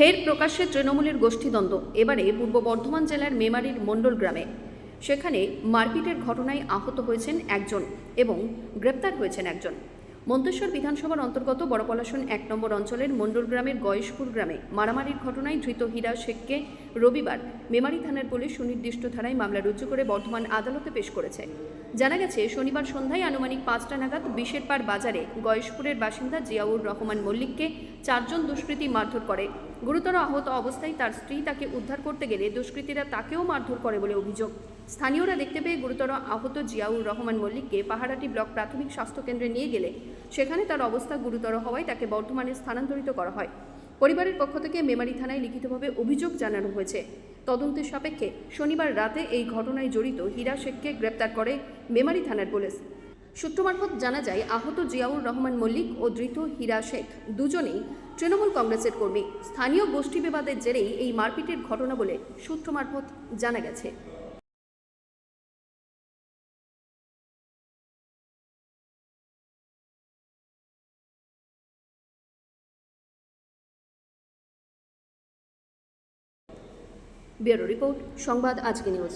ফের প্রকাশ্যে তৃণমূলের গোষ্ঠীদ্বন্দ্ব। এবারে পূর্ব বর্ধমান জেলার মেমারির মণ্ডল গ্রামে। সেখানে মারপিটের ঘটনায় আহত হয়েছেন একজন এবং গ্রেপ্তার হয়েছেন একজন। মন্তেশ্বর বিধানসভার অন্তর্গত বড়পলাশন এক নম্বর অঞ্চলের মণ্ডল গ্রামের গয়েশপুর গ্রামে মারামারির ঘটনায় ধৃত হীরা শেখকে রবিবার মেমারি থানার পুলিশ সুনির্দিষ্ট ধারায় মামলা রুজু করে বর্ধমান আদালতে পেশ করেছে। জানা গেছে, শনিবার সন্ধ্যায় আনুমানিক পাঁচটা নাগাদ বিশেরপাড় বাজারে গয়েশপুরের বাসিন্দা জিয়াউর রহমান মল্লিককে চারজন দুষ্কৃতী মারধর করে। গুরুতর আহত অবস্থায় তার স্ত্রী তাকে উদ্ধার করতে গেলে দুষ্কৃতীরা তাকেও মারধর করে বলে অভিযোগ। স্থানীয়রা দেখতে পেয়ে গুরুতর আহত জিয়াউর রহমান মল্লিককে পাহাড়াটি ব্লক প্রাথমিক স্বাস্থ্যকেন্দ্রে নিয়ে গেলে সেখানে তার অবস্থা গুরুতর হওয়ায় তাকে বর্ধমানে স্থানান্তরিত করা হয়। পরিবারের পক্ষ থেকে মেমারি থানায় লিখিতভাবে অভিযোগ জানানো হয়েছে। তদন্তের সাপেক্ষে শনিবার রাতে এই ঘটনায় জড়িত হীরা শেখকে গ্রেপ্তার করে মেমারি থানার পুলিশ। সূত্র মারফত জানা যায়, আহত জিয়াউর রহমান মল্লিক ও ধৃত হীরা শেখ দুজনেই তৃণমূল কংগ্রেসের কর্মী। স্থানীয় গোষ্ঠী বিবাদের জেরেই এই মারপিটের ঘটনা বলে সূত্র মারফত জানা গেছে। ব্যুরো রিপোর্ট, সংবাদ আজকে নিউজ।